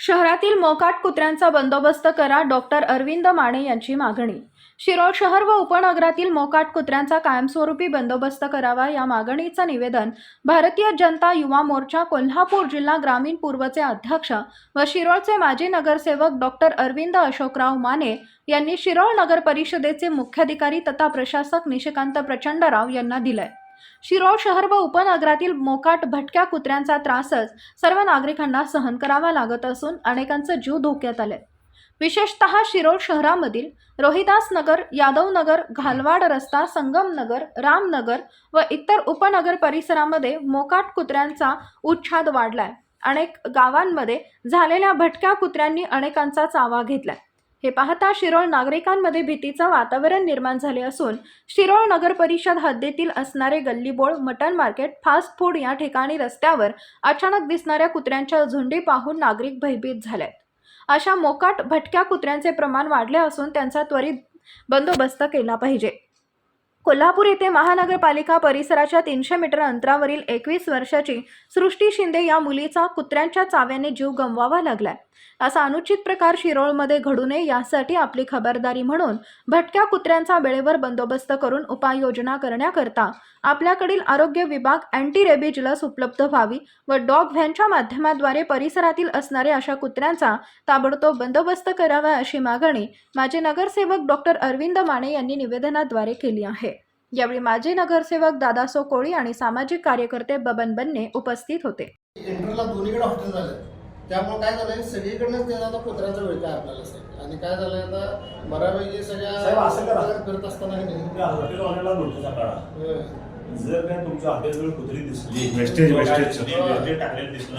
शहरातील मोकाट कुत्र्यांचा बंदोबस्त करा डॉक्टर अरविंद माने यांची मागणी. शिरोळ शहर व उपनगरातील मोकाट कुत्र्यांचा कायमस्वरूपी बंदोबस्त करावा या मागणीचं निवेदन भारतीय जनता युवा मोर्चा कोल्हापूर जिल्हा ग्रामीण पूर्वचे अध्यक्ष व शिरोळचे माजी नगरसेवक डॉक्टर अरविंद अशोकराव माने यांनी शिरोळ नगर परिषदेचे मुख्याधिकारी तथा प्रशासक निशिकांत प्रचंडराव यांना दिलंय. शिरोळ शहर व उपनगरातील मोकाट भटक्या कुत्र्यांचा त्रासच सर्व नागरिकांना सहन करावा लागत असून अनेकांचा जीव धोक्यात आले. विशेषतः शिरोळ शहरामधील रोहिदास नगर यादव नगर घालवाड रस्ता संगम नगर रामनगर व इतर उपनगर परिसरामध्ये मोकाट कुत्र्यांचा उच्छाद वाढलाय. अनेक गावांमध्ये झालेल्या भटक्या कुत्र्यांनी अनेकांचा चावा घेतलाय. हे पाहता शिरोळ नागरिकांमध्ये भीतीचं वातावरण निर्माण झाले असून शिरोळ नगर परिषद हद्दीतील असणारे गल्लीबोळ मटण मार्केट फास्ट फूड या ठिकाणी रस्त्यावर अचानक दिसणाऱ्या कुत्र्यांच्या झुंडी पाहून नागरिक भयभीत झालेत. अशा मोकाट भटक्या कुत्र्यांचे प्रमाण वाढले असून त्यांचा त्वरित बंदोबस्त केला पाहिजे. कोल्हापूर येथे महानगरपालिका परिसराच्या तीनशे मीटर अंतरावरील एकवीस वर्षाची सृष्टी शिंदे या मुलीचा कुत्र्यांच्या चाव्याने जीव गमवावा लागलाय. असा अनुचित प्रकार शिरोळमध्ये घडू नये यासाठी आपली खबरदारी म्हणून भटक्या कुत्र्यांचा वेळेवर बंदोबस्त करून उपाययोजना करण्याकरता आपल्याकडील आरोग्य विभाग अँटी रेबीज लस उपलब्ध व्हावी व डॉग व्हॅनच्या माध्यमाद्वारे परिसरातील असणाऱ्या अशा कुत्र्यांचा ताबडतोब बंदोबस्त करावा अशी मागणी माजी नगरसेवक डॉक्टर अरविंद माने यांनी निवेदनाद्वारे केली आहे. यावेळी माजी नगरसेवक दादासो कोळी आणि सामाजिक कार्यकर्ते बबन बन्ने उपस्थित होते. एंट्रीला दोन्हीकडे हॉटेल झालं त्यामुळे काय झालंय? सगळीकडनंच त्याचा आता कुत्र्याचा वेळ काय आपल्याला आणि काय झालंय आता? बऱ्यापैकी साहेब, असं करा. सगळ्या फिरत असताना की नाही, तुम्ही हॉटेलवाल्याला नोटिसा काढा. अं, जर काय तुमच्या हॉटेलवर कुत्री दिसली. तुम्ही wastage. टाकलेलं दिसलं